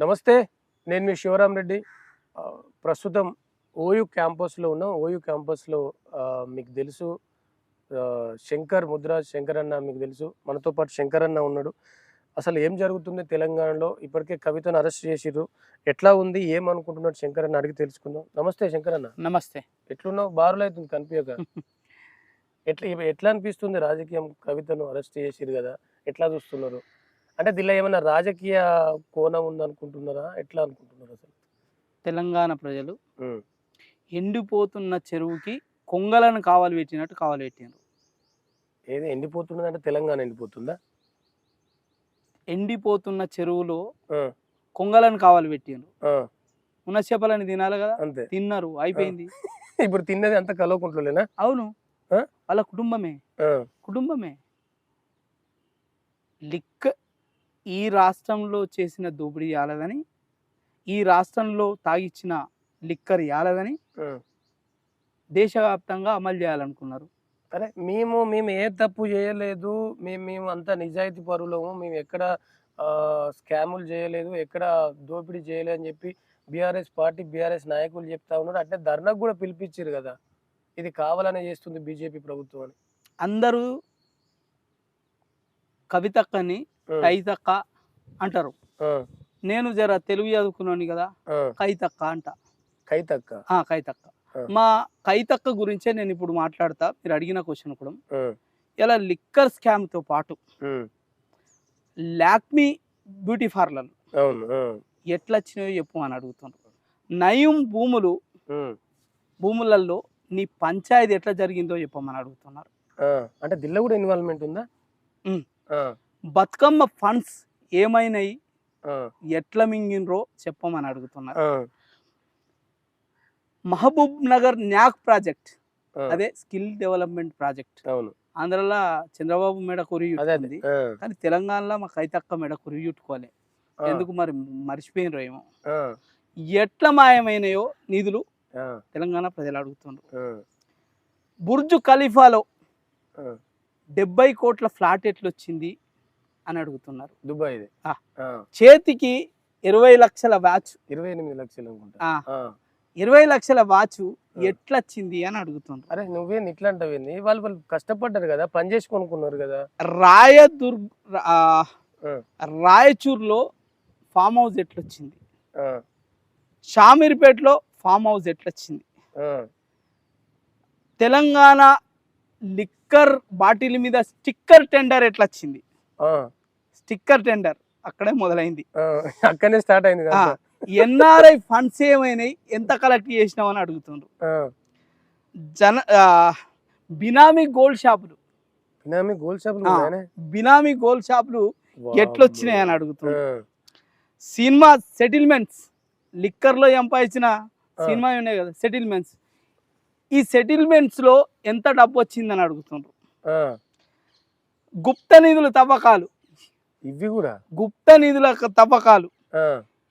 నమస్తే నేను మీ శివరాం రెడ్డి. ప్రస్తుతం ఓయూ క్యాంపస్లో ఉన్నాం. ఓయూ క్యాంపస్లో మీకు తెలుసు. శంకర్ ముద్రాజ్ శంకర్ అన్న మీకు తెలుసు. మనతో పాటు శంకర్ అన్న ఉన్నాడు. అసలు ఏం జరుగుతుంది తెలంగాణలో? ఇప్పటికే కవితను అరెస్ట్ చేసిర్రు. ఎట్లా ఉంది? ఏమనుకుంటున్నాడు శంకర్ అన్న? అడిగి తెలుసుకుందాం. నమస్తే శంకర్ అన్న. నమస్తే. ఎట్లున్నావు? బారులు అవుతుంది కనిపించక ఎట్లా ఎట్లా అనిపిస్తుంది రాజకీయం? కవితను అరెస్ట్ చేసిరు కదా. ఎట్లా చూస్తున్నారు? అంటే దీనిలో ఏమైనా రాజకీయ కోణం ఉంది అనుకుంటున్నారా ఎట్లా అనుకుంటున్నారు అసలు? తెలంగాణ ప్రజలు ఎండిపోతున్న చెరువుకి కొంగలను కావాలి పెట్టినట్టు కావాలి పెట్టినారు ఏది? ఎండిపోతున్నది అంటే తెలంగాణ ఎండిపోతుందా? ఎండిపోతున్న చెరువులో కొంగలను కావాలి పెట్టినారు ఆ, ఉన్న చేపలని తినాలి కదా? అంతే. తిన్నారు. అయిపోయింది. ఇప్పుడు తిన్నది అంత కలవకుంట్లేనా అవును? వాళ్ళ కుటుంబమే. కుటుంబమే. లిక్ ఈ రాష్ట్రంలో చేసిన దోపిడీ యాలదని ఈ రాష్ట్రంలో తాగిచ్చిన లిక్కర్ యాలదని దేశవ్యాప్తంగా అమలు చేయాలనుకున్నారు. అరే మేము మేము ఏ తప్పు చేయలేదు మేము మేము అంత నిజాయితీ పరులము మేము ఎక్కడ స్కాములు చేయలేదు ఎక్కడ దోపిడీ చేయలేదు అని చెప్పి బీఆర్ఎస్ పార్టీ బీఆర్ఎస్ నాయకులు చెప్తా ఉన్నారు. అంటే ధర్నాకు కూడా పిలిపించారు కదా. ఇది కావాలనే చేస్తుంది బీజేపీ ప్రభుత్వం అని. అందరూ కవితక్కని కైతక్క అంటారు. నేను జర తెలుగు చదువుకున్నాను కదా కైతక్క అంట. కైతక్క. కైతక్క. మా కైతక్క గురించే నేను ఇప్పుడు మాట్లాడతా మీరు అడిగిన క్వశ్చన్ కూడా. ఇలా లిక్కర్ స్కామ్తో పాటు ఉమ్, లాక్మీ బ్యూటీ పార్లర్ ఎట్లా వచ్చినాయో చెప్పు అని అడుగుతున్నారు నయం భూములు భూములలో నీ పంచాయతీ ఎట్లా జరిగిందో చెప్పమని అడుగుతున్నారు. అంటే దీనిలో కూడా ఇన్వాల్వ్మెంట్ ఉందా బతుకమ్మ ఫండ్స్ ఏమైనాయి? ఎట్లా మింగినరో చెప్పమని అడుగుతున్నారు. Mahabub Nagar NAC project. అదే స్కిల్ డెవలప్మెంట్ ప్రాజెక్ట్. ఆంధ్రలో చంద్రబాబు మెడ ఆ, కానీ తెలంగాణలో మా కైతక్క మెడ కొరియుట్టుకోలే ఎందుకు మరి మర్చిపోయినరో ఏమో. ఎట్లా మాయమైనాయో నిధులు తెలంగాణ ప్రజలు అడుగుతున్నారు బుర్జు ఖలీఫాలో. డెబ్బై కోట్ల ఫ్లాట్ ఎట్లొచ్చింది? అని అడుగుతున్నారు. దుబాయ్ చేతికి ఇరవై లక్షల వాచ్. ఇరవై ఎనిమిది లక్షలు అనుకుంటా. ఇరవై లక్షల వాచ్ ఎట్లొచ్చింది అని అడుగుతున్నారు అరే నువ్వేం ఇట్లా అంటావేంది వాళ్ళు వాళ్ళు కష్టపడ్డారు కదా పని చేసి కొనుక్కున్నారు కదా. రాయదుర్గ్ ఆ. రాయచూర్లో ఫామ్ హౌస్ ఎట్లొచ్చింది? షామీర్పేటలో ఫామ్ హౌస్ ఎట్లొచ్చింది? తెలంగాణ లిక్కర్ బాటిల్ మీద స్టిక్కర్ టెండర్ ఎట్లొచ్చింది? స్టిక్కర్ టెండర్ అక్కడే మొదలైంది. ఆ, అక్కడనే స్టార్ట్ అయింది ఎన్ఆర్ఐ ఫండ్స్ ఏమైనాయి ఎంత కలెక్ట్ చేసినామని అడుగుతుండ్రు. ఆ, జన బినామీ గోల్డ్ షాపులు. బినామీ గోల్డ్ షాపులు? బినామీ గోల్డ్ షాపులు ఎట్లొచ్చినాయి అని ఆ, అడుగుతుండ్రు సినిమా సెటిల్మెంట్స్ లిక్కర్లో సంపాదించిన సినిమా ఉన్నాయి కదా సెటిల్మెంట్స్. ఈ సెటిల్మెంట్స్లో ఎంత డబ్బు వచ్చిందని అడుగుతుండ్రు. గుప్త నిధుల తవ్వకాలు. ఇవి కూడా. గుప్త నిధుల తవ్వకాలు.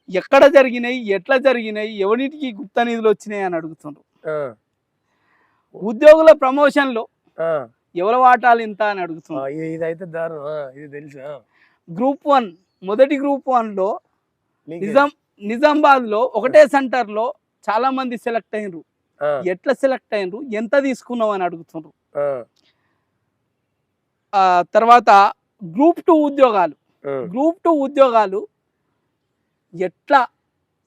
ఎక్కడ జరిగినాయి ఎట్లా జరిగినాయి ఎవరికి గుప్త నిధులు వచ్చినాయి అని అడుగుతుండ్రు. ఉద్యోగుల ప్రమోషన్లో ఎవరి వాటాలు ఇంత అని ఇదైతే దారుణం. ఇది తెలుసు? ఆ. గ్రూప్ వన్ మొదటి గ్రూప్ వన్లో నీకే. నిజాం నిజామాబాద్లో ఒకటే సెంటర్లో చాలా మంది సెలెక్ట్ అయినరు. ఎట్లా సెలెక్ట్ అయినరు ఎంత తీసుకున్నావు అని ఆ తర్వాత గ్రూప్ టూ ఉద్యోగాలు. గ్రూప్ టూ ఉద్యోగాలు ఎట్లా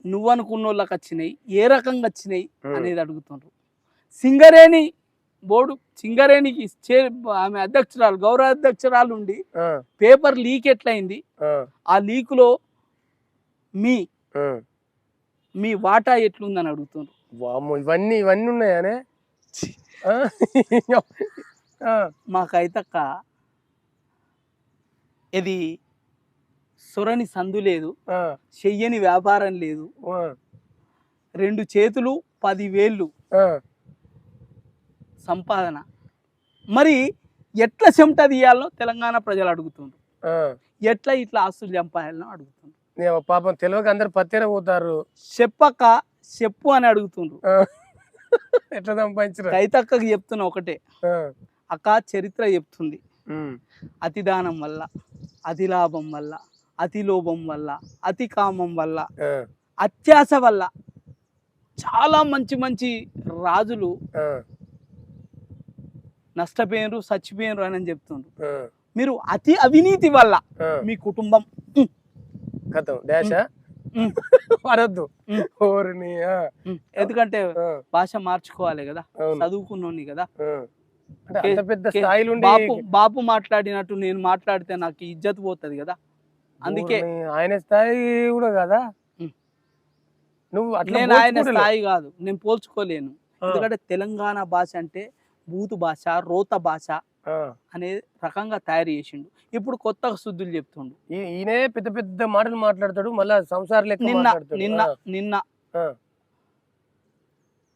నువ్వు అనుకున్న వాళ్ళకి వచ్చినాయి ఏ రకంగా వచ్చినాయి అనేది అడుగుతుండ్రు. సింగరేణి బోర్డు సింగరేణికి ఆమె అధ్యక్షురాలు గౌరవ అధ్యక్షురాలు ఉండి పేపర్ లీక్ ఎట్లయింది? ఆ, ఆ లీకులో మీ. మీ వాటా ఎట్లుందని అడుగుతుండ్రు. వామ్మో ఇవన్నీ ఇవన్నీ ఉన్నాయానే? మాకైతక్క ఇది సొరని సందు లేదు చెయ్యని వ్యాపారం లేదు. రెండు చేతులు పదివేళ్ళు ఆ. సంపాదన. మరి ఎట్లా చెమట తీయాలో తెలంగాణ ప్రజలు అడుగుతుండ్రు. ఎట్లా ఇట్లా ఆస్తులు చంపాయాలో అడుగుతుండ్రు. పాపం తెలియక అందరు పత్తేర పోతారు. చెప్పక చెప్పు అని అడుగుతుండ్రు. ఎట్లా సంపాదించరు రైతక్కకి చెప్తున్నా ఒకటే. అక్క చరిత్ర చెప్తుంది. అతిదానం వల్ల. అతిలాభం వల్ల అతి లోభం వల్ల అతి కామం వల్ల అత్యాస వల్ల చాలా మంచి మంచి రాజులు నష్టపోయినరు చచ్చిపోయినరు అని చెప్తుండ్రు. మీరు అతి అవినీతి వల్ల. మీ కుటుంబం ఉమ్, ఎందుకంటే భాష మార్చుకోవాలి కదా చదువుకున్నోని కదా. అంత పెద్ద స్థాయిలో బాపు బాపు మాట్లాడినట్టు నేను మాట్లాడితే నాకు ఇజ్జత్ పోతుంది కదా. అందుకే ఆయన స్థాయి కూడా కదా. నువ్వు నేను ఆయన. స్థాయి కాదు. నేను పోల్చుకోలేను. ఎందుకంటే తెలంగాణ భాష అంటే బూతు భాష రోత భాష. అనే రకంగా తయారు చేసిండు. ఇప్పుడు కొత్త శుద్ధులు చెప్తుండు. ఈయనే పెద్ద పెద్ద మాటలు మాట్లాడతాడు మళ్ళా సంసార నిన్న నిన్న నిన్న.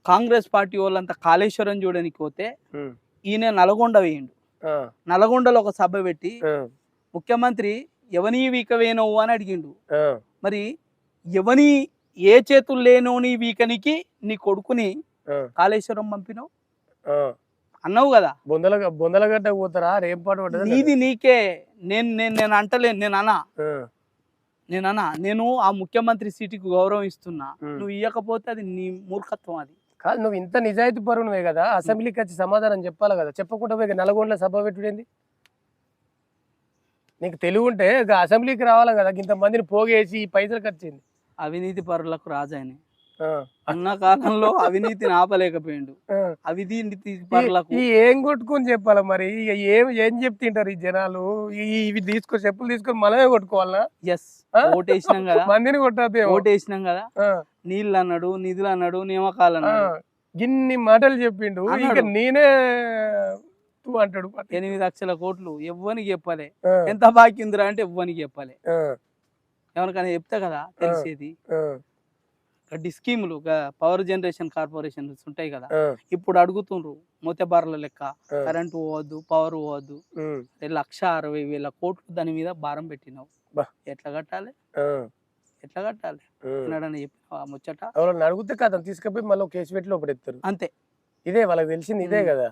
కాంగ్రెస్ పార్టీ వాళ్ళంతా కాళేశ్వరం చూడడానికి పోతే ఈయన నల్గొండ వేయండు. నల్గొండలో ఒక సభ పెట్టి ముఖ్యమంత్రి ఎవని వీకవేనవు అని అడిగిండు. మరి ఎవని ఏ చేతులు లేనోని వీకనికి నీ కొడుకుని కాళేశ్వరం పంపినావు. అన్నావు కదా. బొందల బొందలగడ్డ పోతారా? రేం పాట నీది నీకే. నేను నేను నేను అంటలేను నేను అన్నా నేను అన్నా నేను ఆ ముఖ్యమంత్రి సీటుకి గౌరవం ఇస్తున్నా. నువ్వు ఇవ్వకపోతే అది నీ మూర్ఖత్వం అది. కాదు నువ్వు ఇంత నిజాయితీ పరువునువే కదా అసెంబ్లీకి వచ్చి సమాధానం చెప్పాలి కదా. చెప్పకుండా పోయి నల్గొండలో సభ పెట్టుడేంది? నీకు తెలివి ఉంటే అసెంబ్లీకి రావాలి కదా ఇంత మందిని పోగేసి ఈ పైసలు ఖర్చింది అవినీతి పరులకు రాజాయనే అన్న కాలంలో అవినీతిని ఆపలేకపోయిండు. అవినీతి పరులకు. ఈ ఏం కొట్టుకొని చెప్పాలి మరి? ఏం ఏం చెప్తుంటారు ఈ జనాలు? ఇవి తీసుకో చెప్పులు తీసుకొని మనమే కొట్టుకోవాలా? ఎస్? ఓటేసినాం కదా. మందిని కొట్టద్దు ఓటేసినాం కదా. నీళ్ళు అన్నాడు నిధులు అన్నాడు నియామకాలు అన్నాడు గిన్ని మాటలు చెప్పిండు. ఇక. నేనే అంటాడు ఎనిమిది లక్షల కోట్లు ఎవ్వనికి చెప్పాలి. ఎంత బాకీ ఉందిరా అంటే ఎవ్వనికి చెప్పాలి. ఎవరికైనా చెప్తే కదా తెలిసేది. గడ్డి స్కీములు పవర్ జనరేషన్ కార్పొరేషన్స్ ఉంటాయి కదా. ఇప్పుడు అడుగుతుండ్రు మూతబార్ల లెక్క కరెంట్ పోవద్దు పవర్ పోవద్దు. లక్ష అరవై వేల కోట్లు దాని మీద భారం పెట్టినావు. ఎట్లా కట్టాలి? ఎట్లా కట్టాలి. అన్నాడని చెప్పినావు ఆ ముచ్చట? ఎవరన్నా అడిగితే కదా తీసుకుపోయి మళ్ళీ కేసు పెట్టి లోపడెత్తారు అంతే. ఇదే వాళ్ళకి తెలిసింది ఇదే. కదా.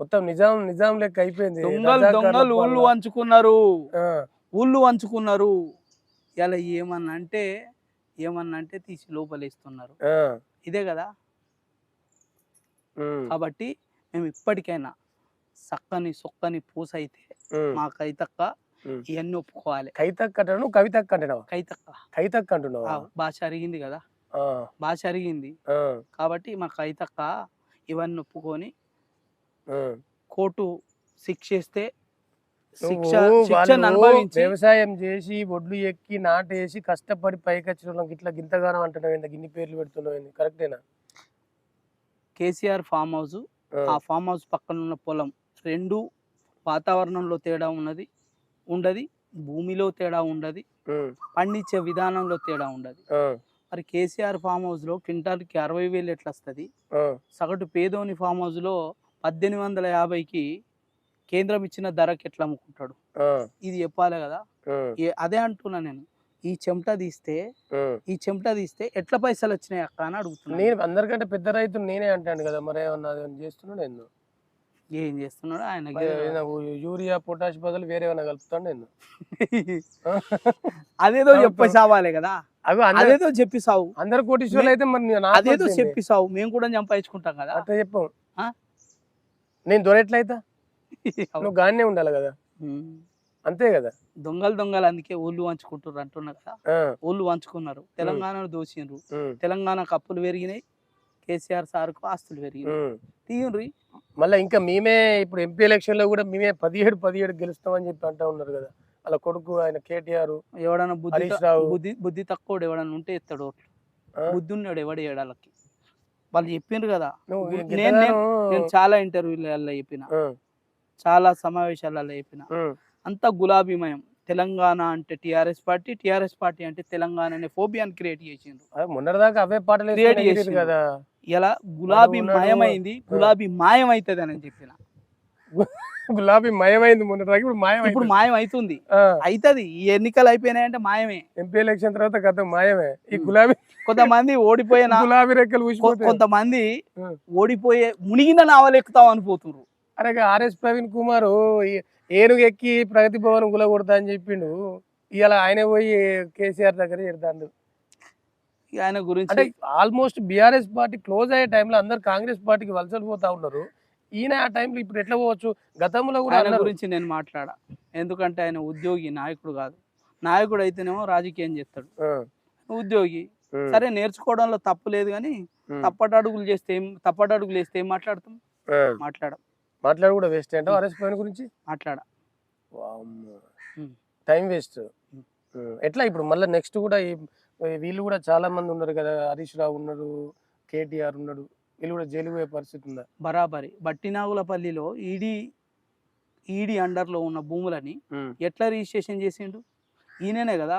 మొత్తం నిజాం నిజాం లెక్క అయిపోయింది. దొంగలు దొంగలు ఊళ్ళు. వంచుకున్నారు. ఊళ్ళు వంచుకున్నారు. ఇలా ఏమన్నా అంటే ఏమన్నా అంటే తీసి లోపలేస్తున్నారు. ఇదే కదా? కాబట్టి మేము ఇప్పటికైనా చక్కని సొక్కని పూస అయితే. మా కైతక్క. ఇవన్నీ ఒప్పుకోవాలి. కైతక్ అంటాడు నువ్వు కవితక్ అంటున్నావు? కైతక్క. కైతక్ అంటున్నావు? భాష అరిగింది కదా? భాష అరిగింది కాబట్టి మా కైతక్క ఇవన్నీ ఒప్పుకొని. కోర్టు శిక్ష వ్యవసాయం చేసి ఒడ్లు ఎక్కి నాటేసి కష్టపడి పైకి వచ్చిన వాళ్ళకి ఇట్లా గింతగానం అంటున్నావు గిన్ని పేర్లు పెడుతున్నావు కరెక్టేనా కేసీఆర్ ఫామ్ హౌస్ ఆ, ఫామ్ హౌస్ పక్కన ఉన్న పొలం. రెండు వాతావరణంలో తేడా ఉన్నది ఉండదు. భూమిలో తేడా ఉండదు. పండించే విధానంలో తేడా ఉండదు. మరి కేసీఆర్ ఫామ్ హౌస్లో క్వింటాల్కి అరవై వేలు ఎట్లా వస్తుంది సగటు పేదోని ఫామ్ హౌస్లో పద్దెనిమిది వందల యాభైకి కేంద్రం ఇచ్చిన ధరకి ఎట్లా అమ్ముకుంటాడు? ఇది చెప్పాలి కదా. అదే అంటున్నా నేను. ఈ చెమట తీస్తే. ఈ చెమట తీస్తే ఎట్లా పైసలు వచ్చినాయి అక్క అని అడుగుతున్నాను నేను అందరికంటే పెద్ద రైతు నేనే అంటాను కదా మరి ఏమన్నా చేస్తున్నాడు నేను ఏం చేస్తున్నాడు ఆయన యూరియా పొటాష్ బదులు వేరే ఏమైనా కలుపుతాను నేను అదేదో చెప్పి సావాలి కదా. అదేదో చెప్పి సావు. అందరు కోటీశ్వర్లు అయితే మరి అదేదో. చెప్పి సావు. మేము కూడా సంపాదించుకుంటాం కదా. అట్లా చెప్పాం. ఆ? నేను దొరెట్లయితా? నువ్వు గానే ఉండాలి కదా. అంతే కదా. దొంగలు దొంగలు అందుకే ఊళ్ళు వంచుకుంటారు అంటున్నా కదా. ఊళ్ళు వంచుకున్నారు. తెలంగాణను దోచిండ్రు ఉమ్, తెలంగాణకు అప్పులు పెరిగినాయి. కేసీఆర్ సార్కు ఆస్తులు పెరిగినాయి. తీయండ్రి. మళ్ళీ ఇంకా మేమే ఇప్పుడు ఎంపీ ఎలక్షన్లో కూడా మేమే పదిహేడు పదిహేడు గెలుస్తామని చెప్పి అంటా ఉన్నారు కదా. అలా కొడుకు ఆయన కేటీఆర్ ఎవడన్నా బుద్ధి బుద్ధి బుద్ధి తక్కువ ఎవడన్నా ఉంటే ఎత్తాడు? బుద్ధి ఉన్నాడు ఎవడు ఏడాలకి వాళ్ళు చెప్పిండ్రు కదా. నేను- చాలా ఇంటర్వ్యూలలో చెప్పిన. చాలా సమావేశాలలో చెప్పిన. ఉమ్, అంతా గులాబీమయం. తెలంగాణ అంటే టిఆర్ఎస్ పార్టీ టిఆర్ఎస్ పార్టీ అంటే తెలంగాణ అనే ఫోబియాని క్రియేట్ చేసిండ్రు. అవే పాటలు ఎగిరిరు చేసిండు. కదా. ఇలా గులాబీ. మయమైంది గులాబీ మాయం అవుతుంది అని చెప్పిన. గులాబీ మయమైంది మొన్నటిదాకా ఇప్పుడు మాయమైంది. ఇప్పుడు మాయం అవుతుంది అవుతుంది ఈ ఎన్నికలు అయిపోయినాయంటే మాయమే. ఎంపీ ఎలక్షన్ తర్వాత గత మాయమే. ఈ గులాబీ కొంతమంది ఓడిపోయిన గులాబీ రెక్కలు కొంతమంది. ఓడిపోయే మునిగిన నావలు ఎక్కుతాం అనిపోతున్నారు అరే ఆర్ఎస్ ప్రవీణ్ కుమార్ ఏనుగు ఎక్కి ప్రగతి భవన్ గుల కొడతా అని చెప్పిండు. ఇవాళ ఆయన పోయి కేసీఆర్ దగ్గర ఇక ఆయన గురించి అంటే ఆల్మోస్ట్ బీఆర్ఎస్ పార్టీ క్లోజ్ అయ్యే టైంలో అందరు కాంగ్రెస్ పార్టీకి వలసలు పోతా ఉన్నారు. ఈయన ఆ టైంలో ఇప్పుడు ఎట్లా పోవచ్చు? గతంలో కూడా ఆయన. గురించి నేను మాట్లాడా. ఎందుకంటే ఆయన ఉద్యోగి నాయకుడు కాదు. నాయకుడు అయితేనేమో రాజకీయం చేస్తాడు. ఉద్యోగి. సరే నేర్చుకోవడంలో తప్పు లేదు కానీ తప్పటడుగులు చేస్తే ఏం తప్పటడుగులు వేస్తే ఏం మాట్లాడతాం. మాట్లాడం మాట్లాడు కూడా వేస్ట్ అంటే పైన గురించి? మాట్లాడ. Time waste. ఎట్లా ఇప్పుడు మళ్ళీ నెక్స్ట్ కూడా వీళ్ళు కూడా చాలా మంది ఉన్నారు కదా హరీష్ రావు ఉన్నారు కేటీఆర్ ఉన్నాడు వీళ్ళు కూడా జైలు పోయే పరిస్థితి ఉందా? బరాబరి. బట్టినాగులపల్లిలో ఈడీ ఈడీ అండర్లో ఉన్న భూములని ఎట్లా రిజిస్ట్రేషన్ చేసిండు? ఈయననే కదా.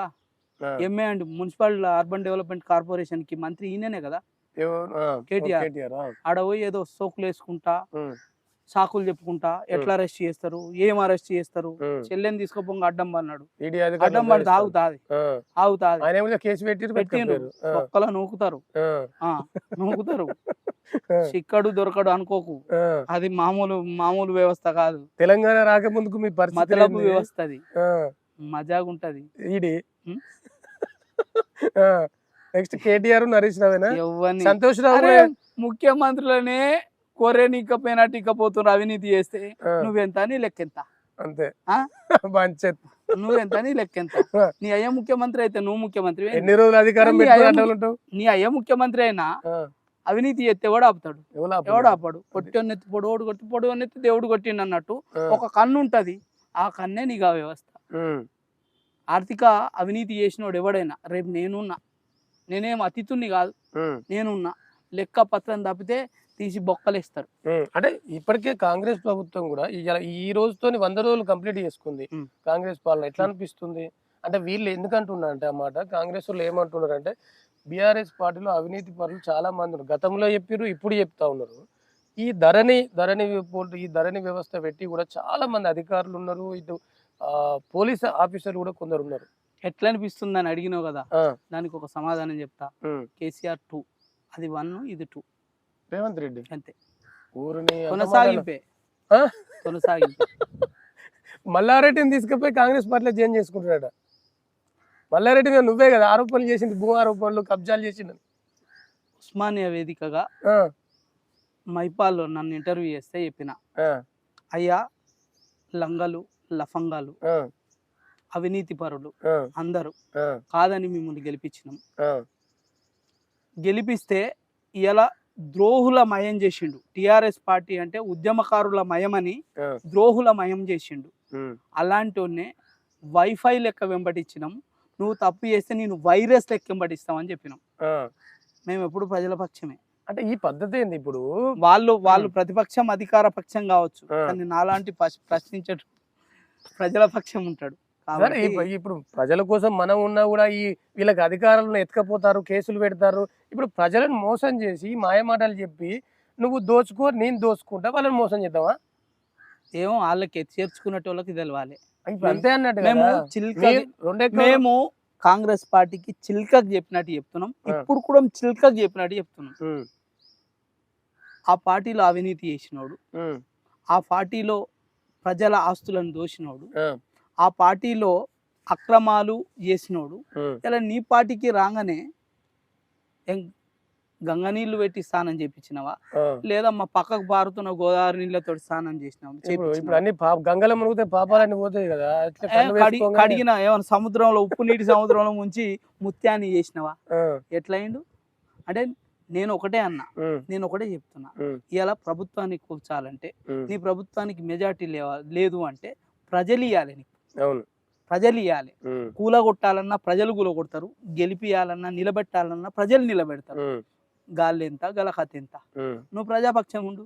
MA and municipal urban development కార్పొరేషన్కి మంత్రి ఈయననే కదా? కేటీఆర్. ఆడ పోయి ఏదో సోకులు వేసుకుంటా సాకులు చెప్పుకుంటా ఎట్లా అరెస్ట్ చేస్తారు ఏం అరెస్ట్ చేస్తారు. చెల్లెని తీసుకోపోంగా అడ్డం పన్నాడు ఈడీ అడ్డం పడితే ఆగుతాది ఆగుతాది కేసు పెట్టి పెట్టిండ్రు. ఒక్కలా నూకుతారు. నూకుతారు. చిక్కడు దొరకడు అనుకోకు. అది మామూలు మామూలు వ్యవస్థ కాదు. తెలంగాణ రాకముందుకు మీ పరిస్థితి? వ్యవస్థ అది మజాగుంటది. ఈడీ. నెక్స్ట్ కేటీఆర్ హరీష్ రావేనా? సంతోష్ రావు ముఖ్యమంత్రులనే కొరే నీకపోయినట్టు ఇకపోతున్నారు అవినీతి చేస్తే ఆ, నువ్వెంత నీ లెక్కెంత? అంతే. ఆ? నువ్వెంత నీ లెక్కెంత? ఆ. నీ అయ్య ముఖ్యమంత్రి అయితే నువ్వు ముఖ్యమంత్రి ఎన్ని రోజులు అధికారం నీ అయ్య ముఖ్యమంత్రి అయినా ఆ, అవినీతి చేస్తే ఎవడు ఆపుతాడు? ఎవడు ఆపాడు? కొట్టొన్నెత్తి పొడవడు కొట్టి పొడవనెత్తి దేవుడు కొట్టిండు అన్నట్టు ఆ, ఒక కన్ను ఉంటది. ఆ కన్నే నిఘా వ్యవస్థ. ఉమ్, ఆర్థిక అవినీతి చేసినోడు ఎవడైనా రేపు నేనున్నా. నేనేం అతిథుని కాదు. నేనున్నా. లెక్క పత్రం తప్పితే తీసి బొక్కలేస్తారు. అంటే ఇప్పటికే కాంగ్రెస్ ప్రభుత్వం కూడా ఈ రోజుతోని వంద రోజులు కంప్లీట్ చేసుకుంది. కాంగ్రెస్ పాలన ఎట్లా. అనిపిస్తుంది? అంటే వీళ్ళు ఎందుకు అంటున్నారు అంటే అన్నమాట కాంగ్రెస్ వాళ్ళు ఏమంటున్నారు అంటే బీఆర్ఎస్ పార్టీలో అవినీతి పరులు చాలా మంది ఉన్నారు. గతంలో చెప్పారు ఇప్పుడు చెప్తా ఉన్నారు. ఈ ధరణి ధరణి ఈ ధరణి వ్యవస్థ పెట్టి కూడా చాలా మంది అధికారులు ఉన్నారు. ఇటు పోలీస్ ఆఫీసర్లు కూడా కొందరు ఉన్నారు. ఎట్లా అనిపిస్తుంది అని అడిగినావు కదా? దానికి ఒక సమాధానం చెప్తా. కేసీఆర్ టూ అది వన్ ఇది టూ. రేవంత్ రెడ్డి? అంతే. ఊరిని కొనసాగింపే? కొనసాగింపే. మల్లారెడ్డిని తీసుకుపోయి కాంగ్రెస్ పార్టీలో జాయిన్ చేసుకుంటున్నాడు? మల్లారెడ్డి మీద నువ్వే కదా ఆరోపణలు చేసింది భూ ఆరోపణలు కబ్జాలు చేసింది ఉస్మానియా వేదికగా మైపాల్లో నన్ను ఇంటర్వ్యూ చేస్తే చెప్పిన. అయ్యా లంగలు లఫంగాలు అవినీతి పరులు అందరూ కాదని మిమ్మల్ని గెలిపించినాం. గెలిపిస్తే ఇలా ద్రోహుల మయం చేసిండు. టిఆర్ఎస్ పార్టీ అంటే ఉద్యమకారుల మయమని ద్రోహుల మయం చేసిండు అలాంటి వైఫై లెక్క వెంబడించినాం. నువ్వు తప్పు చేస్తే నేను వైరస్ లెక్క వెంబడిస్తామని చెప్పినాం. మేము ఎప్పుడు ప్రజల పక్షమే. అంటే ఈ పద్ధతి ఏంది ఇప్పుడు? వాళ్ళు వాళ్ళు ప్రతిపక్షం అధికార పక్షం కావచ్చు. కానీ నాలాంటి ప్రశ్నించడు. ప్రజల పక్షం ఉంటాడు. ఇప్పుడు ప్రజల కోసం మనం ఉన్నా కూడా ఈ వీళ్ళకి అధికారులను ఎత్తుకపోతారు కేసులు పెడతారు. ఇప్పుడు ప్రజలను మోసం చేసి మాయమాటలు చెప్పి నువ్వు దోచుకో నేను దోచుకుంటా వాళ్ళని మోసం చేద్దామా? ఏమో వాళ్ళకి చేర్చుకున్నట్టు వాళ్ళకి తెలవాలి. అంతే అన్నట్టు మేము చిల్క మేము కాంగ్రెస్ పార్టీకి చిల్కకు చెప్పినట్టు చెప్తున్నాం. ఇప్పుడు కూడా చిల్కకు చెప్పినట్టు చెప్తున్నాం. ఆ పార్టీలో అవినీతి చేసినోడు. ఆ పార్టీలో ప్రజల ఆస్తులను దోసినోడు. ఆ, పార్టీలో అక్రమాలు చేసినోడు. ఇలా నీ పార్టీకి రాగానే గంగ నీళ్ళు పెట్టి స్నానం చేపించినవా? ఆ. లేదా మా పక్కకు పారుతున్న గోదావరి నీళ్ళతో స్నానం చేసినావా? గంగలో మునిగితే పాపాలన్నీ పోతాయి కదా. వేసుకోగానే- కడిగిన ఏమైనా సముద్రంలో ఉప్పు నీటి సముద్రంలో ముంచి ముత్యాన్ని చేసినవా? ఎట్లయిండు? అంటే నేను ఒకటే అన్నా. నేను ఒకటే చెప్తున్నా. ఇలా ప్రభుత్వాన్ని కూర్చాలంటే నీ ప్రభుత్వానికి మెజార్టీ లేవా లేదు అంటే ప్రజలు ఇవ్వాలి అవును. ప్రజలు ఇవ్వాలి కూలగొట్టాలన్నా ప్రజలు కూలగొడతారు. గెలిపియాలన్నా నిలబెట్టాలన్నా ప్రజలు నిలబెడతారు. గాలి ఎంత గలకత ఎంత నువ్వు ప్రజాపక్షం ఉండు.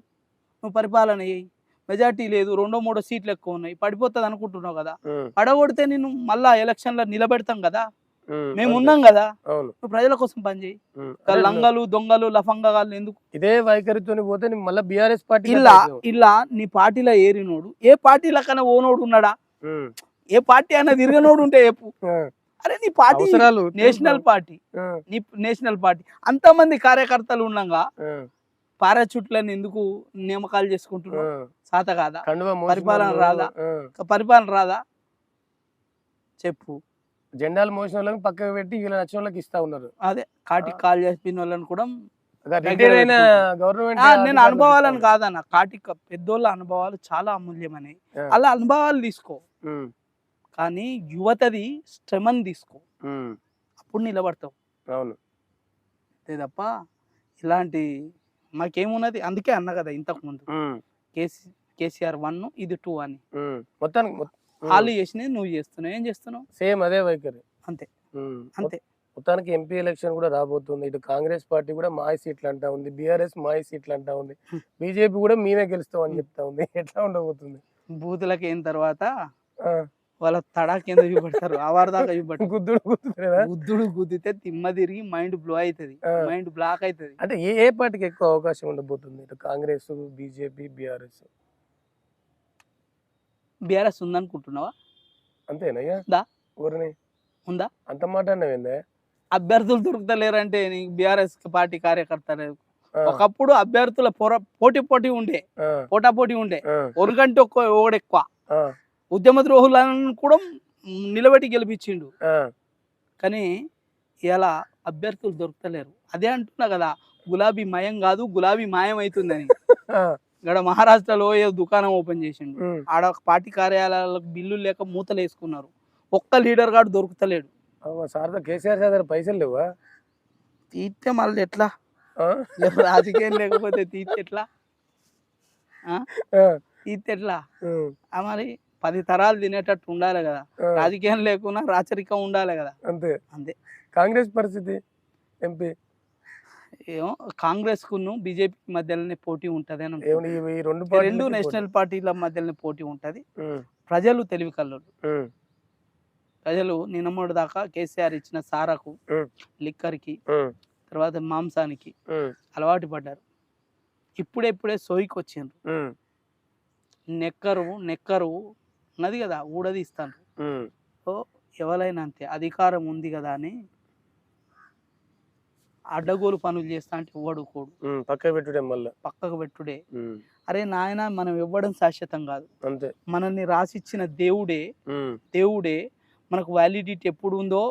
నువ్వు పరిపాలన చేయి మెజార్టీ లేదు రెండో మూడో సీట్లు ఎక్కువ ఉన్నాయి. పడిపోతుంది అనుకుంటున్నావు కదా? పడగొడితే నేను మళ్ళా ఎలక్షన్లో నిలబెడతాం కదా? మేము. ఉన్నాం కదా? నువ్వు ప్రజల కోసం పనిచేయి లంగలు దొంగలు లఫంగాలు ఎందుకు? ఇదే వైఖరితో పోతే మళ్ళీ బీఆర్ఎస్ పార్టీ ఇలా ఇలా నీ పార్టీలో ఏరినోడు. ఏ పార్టీల కన్నా ఓనోడు ఉన్నాడా? ఏ పార్టీ అయినా తిరగనోడు ఉంటే చెప్పు. అరే నీ పార్టీ నేషనల్ పార్టీ. నీ నేషనల్ పార్టీ. అంతమంది కార్యకర్తలు ఉండగా పారాచూట్లను ఎందుకు నియామకాలు చేసుకుంటున్నావు. సాత కాదా? పరిపాలన రాదా? పరిపాలన రాదా? చెప్పు. జెండాలు మోసిన వాళ్ళని పక్కకు పెట్టి వీళ్ళ నచ్చిన వాళ్ళకి ఇస్తా ఉన్నారు. అదే కాటికి. కాల్ చేసిన వాళ్ళని కూడా. గవర్నమెంట్ నేను అనుభవాలను కాదన్న. కాటిక పెద్దోళ్ళ అనుభవాలు చాలా అమూల్యమని. ఆ. అలా అనుభవాలు తీసుకో. కానీ యువతది శ్రమని తీసుకో. అప్పుడు నిలబడతావు. అవును. అంతే తప్ప ఇలాంటి మాకేమున్నది? అందుకే అన్న కదా ఇంతకు ముందు. కేసీ కేసీఆర్ వన్ ఇది టూ అని. మొత్తానికి వాళ్ళు చేసినవి నువ్వు చేస్తున్నావు. ఏం చేస్తున్నావు? సేమ్ అదే వైఖరి. అంతే. అంతే. మొత్తానికి ఎంపీ ఎలక్షన్ కూడా రాబోతుంది. ఇటు కాంగ్రెస్ పార్టీ కూడా మాయ సీట్లు అంటా ఉంది. బీఆర్ఎస్ మాయ సీట్లు అంటా ఉంది. బీజేపీ కూడా మేమే గెలుస్తాం అని చెప్తా ఉంది. ఎట్లా ఉండబోతుంది? బూతులకి అయిన తర్వాత వాళ్ళ తడా కింద చూపెడతారు. ఆవారు దాకా చూపెడతారు. గుద్దుడు? గుద్దుడు గుద్దితే తిమ్మ తిరిగి మైండ్ బ్లో అవుతుంది. మైండ్ బ్లాక్ అవుతుంది అంటే ఏ ఏ పార్టీకి ఎక్కువ అవకాశం ఉండబోతుంది? ఇటు కాంగ్రెస్ బీజేపీ బీఆర్ఎస్? బీఆర్ఎస్ ఉందనుకుంటున్నావా? అంతేనయ్యా దా. ఊరిని ఉందా? అంత మాట అన్నవేందే అభ్యర్థులు దొరుకుతలేరంటే నీకు బీఆర్ఎస్ పార్టీ కార్యకర్తలు. ఒకప్పుడు అభ్యర్థుల పొర పోటీ పోటీ ఉండే. పోటా పోటీ ఉండే. ఆ, ఒకరికంటే ఒక్క ఒకడు ఎక్కువ. ఆ, ఉద్యమ ద్రోహులను కూడా నిలబెట్టి గెలిపించిండు. కానీ ఇలా అభ్యర్థులు దొరుకుతలేరు అదే అంటున్నా కదా గులాబీ మయం కాదు గులాబీ మాయం అవుతుందని ఇక్కడ మహారాష్ట్రలో ఏదో దుకాణం ఓపెన్ చేసిండు. ఆడ పార్టీ కార్యాలయాలకు బిల్లులు లేక మూతలు వేసుకున్నారు. ఒక్క లీడర్ గాడు దొరుకుతలేడు. కేసీఆర్ సార్ పైసలు లేవా? తీస్తే మళ్ళీ ఎట్లా? రాజకీయం లేకపోతే తీస్తే ఎట్లా? ఆ, తీస్తే ఎట్లా? మరి పది తరాలు తినేటట్టు ఉండాలి కదా. రాజకీయం లేకున్నా రాచరికం ఉండాలి కదా. అంతే. అంతే. కాంగ్రెస్ పరిస్థితి ఎంపీ? ఏమో కాంగ్రెస్ కును బీజేపీ మధ్యలోనే పోటీ ఉంటది అని రెండు. నేషనల్ పార్టీల మధ్యలోనే పోటీ ఉంటది. ప్రజలు తెలివి ఉమ్, ప్రజలు నిన్నమోడు దాకా కేసీఆర్ ఇచ్చిన సారాకు. లిక్కర్కి తర్వాత మాంసానికి అలవాటు పడ్డారు. ఇప్పుడెప్పుడే సోయికి వచ్చిండ్రు నెక్కరు నెక్కరు ఉన్నది కదా ఊడదీస్తాను. సో ఎవరైనా అంతే అధికారం ఉంది కదా అని అడ్డగోలు పనులు చేస్తా అంటే ఓడుకోడు ఉమ్, పక్క పెట్టుడే మళ్ళా. పక్కకు పెట్టుడే. అరే నాయన మనం ఇవ్వడం శాశ్వతం కాదు. అంతే. మనల్ని రాసిచ్చిన దేవుడే దేవుడే మనకు వ్యాలిడిటీ ఎప్పుడు ఉందో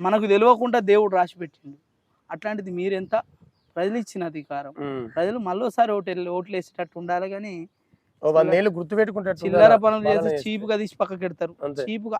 మనకు తెలియకుండా దేవుడు రాసి పెట్టిండు. అట్లాంటిది మీరెంత? ప్రజలు ఇచ్చిన అధికారం. ప్రజలు మళ్ళోసారి ఓటు ఓట్లు వేసేటట్టు ఉండాలి కానీ వందేళ్ళు గుర్తు పెట్టుకుంటాడు చిల్లర పనులు చేసి చీపుగా తీసి పక్కకి పెడతారు. చీపుగా